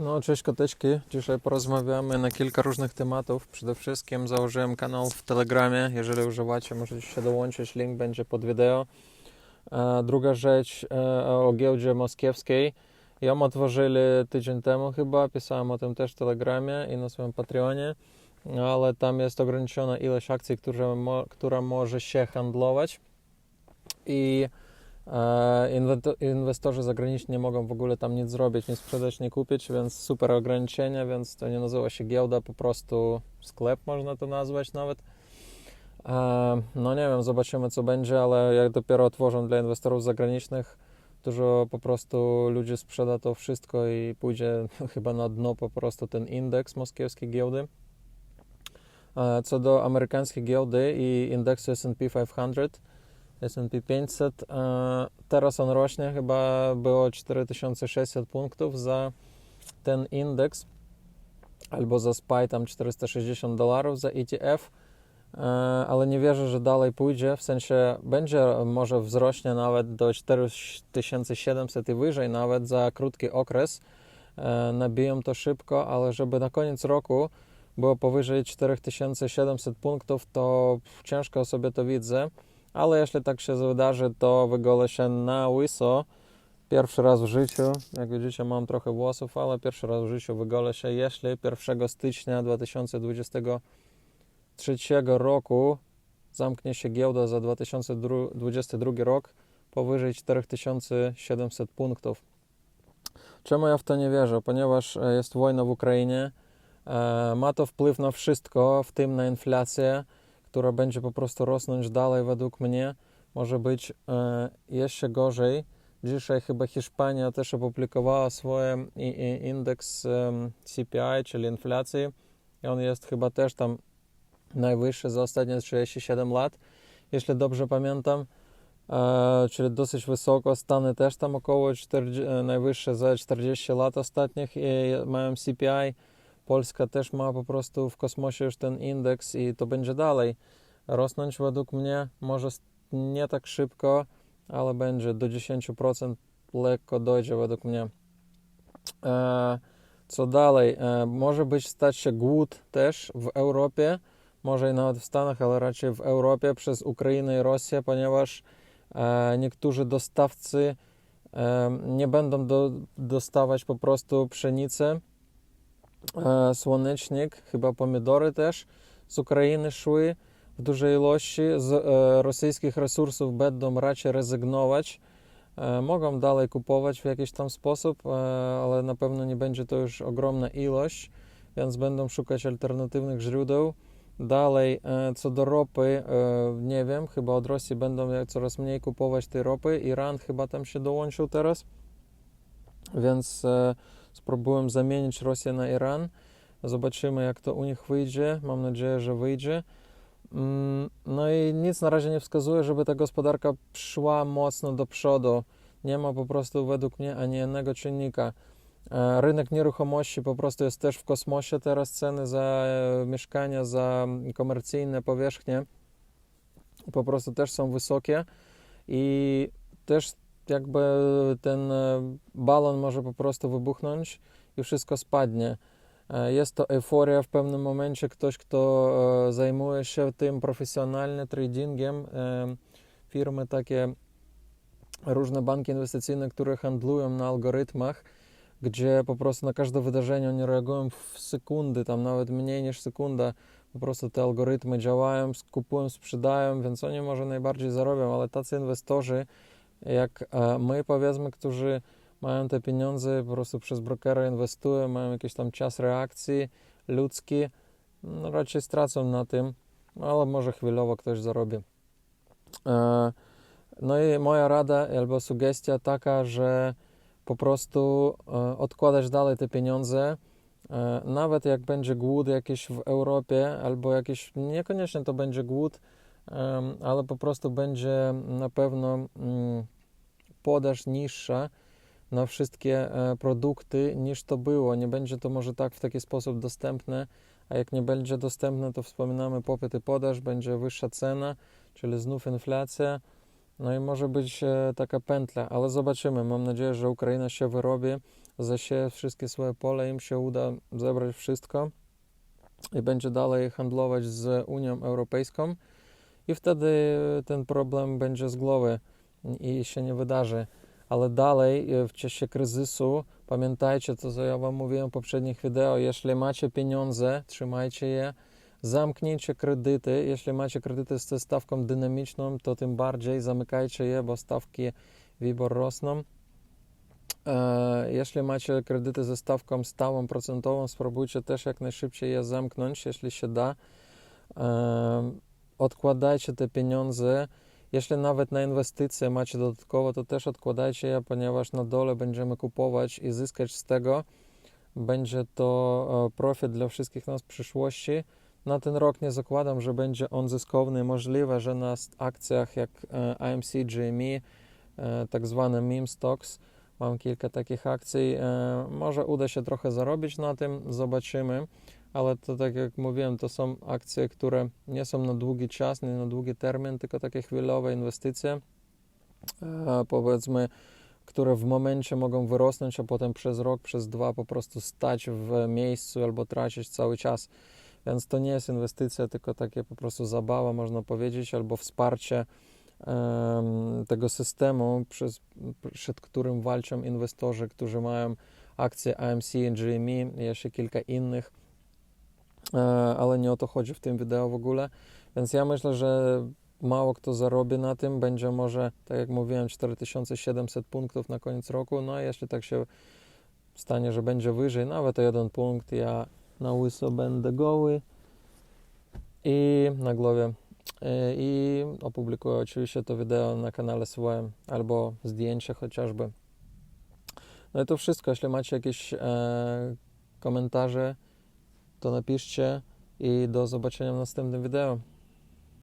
No, cześć koteczki. Dzisiaj porozmawiamy na kilka różnych tematów. Przede wszystkim założyłem kanał w Telegramie. Jeżeli używacie, możecie się dołączyć. Link będzie pod wideo. E, druga rzecz e, o giełdzie moskiewskiej. Ją otworzyli tydzień temu chyba. Pisałem o tym też w Telegramie i na swoim Patreonie. Ale tam jest ograniczona ilość akcji, które mo, która może się handlować. I Inwestorzy zagraniczni nie mogą w ogóle tam nic zrobić, nie sprzedać, nie kupić, więc super ograniczenia, więc to nie nazywa się giełda, po prostu sklep można to nazwać nawet. E, No nie wiem, zobaczymy co będzie, ale jak dopiero otworzą dla inwestorów zagranicznych, dużo po prostu ludzi sprzeda to wszystko i pójdzie chyba na dno po prostu ten indeks moskiewskiej giełdy. E, Co do amerykańskiej giełdy i indeksu S&P 500, S&P 500. e, Teraz on rośnie, chyba było 4600 punktów za ten indeks, albo za SPY tam 460 dolarów za ETF, e, ale nie wierzę, że dalej pójdzie, w sensie będzie, może wzrośnie nawet do 4700 i wyżej, nawet za krótki okres. E, Nabiją to szybko, ale żeby na koniec roku było powyżej 4700 punktów, to ciężko sobie to widzę ale jeśli tak się wydarzy, to wygolę się na łyso. Pierwszy raz w życiu, jak widzicie mam trochę włosów, ale pierwszy raz w życiu wygolę się, jeśli 1 stycznia 2023 roku zamknie się giełda za 2022 rok powyżej 4700 punktów. Czemu ja w to nie wierzę? Ponieważ e, jest wojna w Ukrainie, e, ma to wpływ na wszystko, w tym na inflację, która będzie po prostu rosnąć dalej według mnie. Może być e, jeszcze gorzej. Dzisiaj chyba Hiszpania też opublikowała i indeks CPI, czyli inflacji. I on jest chyba też tam najwyższy za ostatnie 37 lat, jeśli dobrze pamiętam. E, czyli dosyć wysoko. Stany też tam około 40, e, najwyższe za 40 lat ostatnich i mają CPI. Polska też ma po prostu w kosmosie już ten indeks i to będzie dalej rosnąć według mnie. Może nie tak szybko, ale będzie do 10% lekko dojdzie według mnie. E, co dalej? E, może być stać się głód też w Europie, może i nawet w Stanach, ale raczej w Europie przez Ukrainę i Rosję, ponieważ e, niektórzy dostawcy e, nie będą do, dostawać po prostu pszenicy e, słonecznik, chyba pomidory też z Ukrainy szły w dużej ilości. Z e, rosyjskich resursów będą raczej rezygnować. E, mogą dalej kupować w jakiś tam sposób, ale na pewno nie będzie to już ogromna ilość, więc będą szukać alternatywnych źródeł. Dalej, co do ropy, nie wiem, chyba od Rosji będą coraz mniej kupować tej ropy. Iran chyba tam się dołączył teraz, więc spróbuję zamienić Rosję na Iran. Zobaczymy, jak to u nich wyjdzie. Mam nadzieję, że wyjdzie. Mm, No i nic na razie nie wskazuje, żeby ta gospodarka szła mocno do przodu. Nie ma po prostu według mnie ani jednego czynnika. E, Rynek nieruchomości po prostu jest też w kosmosie teraz. Ceny za e, mieszkania, za komercyjne powierzchnie po prostu też są wysokie i też jakby ten e, balon może po prostu wybuchnąć i wszystko spadnie. E, Jest to euforia w pewnym momencie. Ktoś, kto e, zajmuje się tym profesjonalnie, tradingiem, firmy takie, różne banki inwestycyjne, które handlują na algorytmach, gdzie po prostu na każde wydarzenie oni reagują w sekundy, tam nawet mniej niż sekunda. Po prostu te algorytmy działają, kupują, sprzedają, więc oni może najbardziej zarobią, ale tacy inwestorzy, jak my powiedzmy, którzy mają te pieniądze, po prostu przez brokera inwestują, mają jakiś tam czas reakcji ludzki, no raczej stracą na tym, ale może chwilowo ktoś zarobi. E, No i moja rada albo sugestia taka, że po prostu e, odkładać dalej te pieniądze, e, nawet jak będzie głód jakiś w Europie, albo jakiś, niekoniecznie to będzie głód, ale po prostu będzie na pewno mm, podaż niższa na wszystkie e, produkty niż to było. Nie będzie to może tak w taki sposób dostępne, a jak nie będzie dostępne, to wspominamy popyt i podaż, będzie wyższa cena, czyli znów inflacja. No i może być e, taka pętla, ale zobaczymy. Mam nadzieję, że Ukraina się wyrobi. zasieje wszystkie swoje pole, im się uda zebrać wszystko i będzie dalej handlować z Unią Europejską i wtedy ten problem będzie z głowy i się nie wydarzy. Ale dalej e, w czasie kryzysu pamiętajcie to, co ja Wam mówiłem w poprzednich wideo, jeśli macie pieniądze, trzymajcie je, zamknijcie kredyty, jeśli macie kredyty ze stawką dynamiczną, to tym bardziej zamykajcie je, bo stawki WIBOR rosną. E, Jeśli macie kredyty ze stawką stałą procentową, spróbujcie też jak najszybciej je zamknąć, jeśli się da. Odkładajcie te pieniądze. Jeśli nawet na inwestycje macie dodatkowo, to też odkładajcie je, ponieważ na dole będziemy kupować i zyskać z tego. Będzie to e, profit dla wszystkich nas w przyszłości. Na ten rok nie zakładam, że będzie on zyskowny. Możliwe, że na akcjach jak e, AMC, GME, e, tak zwane meme stocks, Mam kilka takich akcji. Może uda się trochę zarobić na tym, zobaczymy, ale to tak jak mówiłem, to są akcje, które nie są na długi czas, nie na długi termin, tylko takie chwilowe inwestycje, e, powiedzmy, które w momencie mogą wyrosnąć, a potem przez rok, przez dwa po prostu stać w miejscu albo tracić cały czas. Więc to nie jest inwestycja, tylko takie po prostu zabawa, można powiedzieć, albo wsparcie tego systemu, przez, przed którym walczą inwestorzy, którzy mają akcje AMC, GME jeszcze kilka innych, ale nie o to chodzi w tym wideo w ogóle. Więc ja myślę, że mało kto zarobi na tym. Będzie może, tak jak mówiłem, 4700 punktów na koniec roku. No a jeśli tak się stanie, że będzie wyżej, nawet o jeden punkt, ja na łyso będę goły i na głowie i opublikuję oczywiście to wideo na kanale swoim albo zdjęcie chociażby. No i to wszystko. Jeśli macie jakieś e, komentarze, to napiszcie i do zobaczenia w następnym wideo.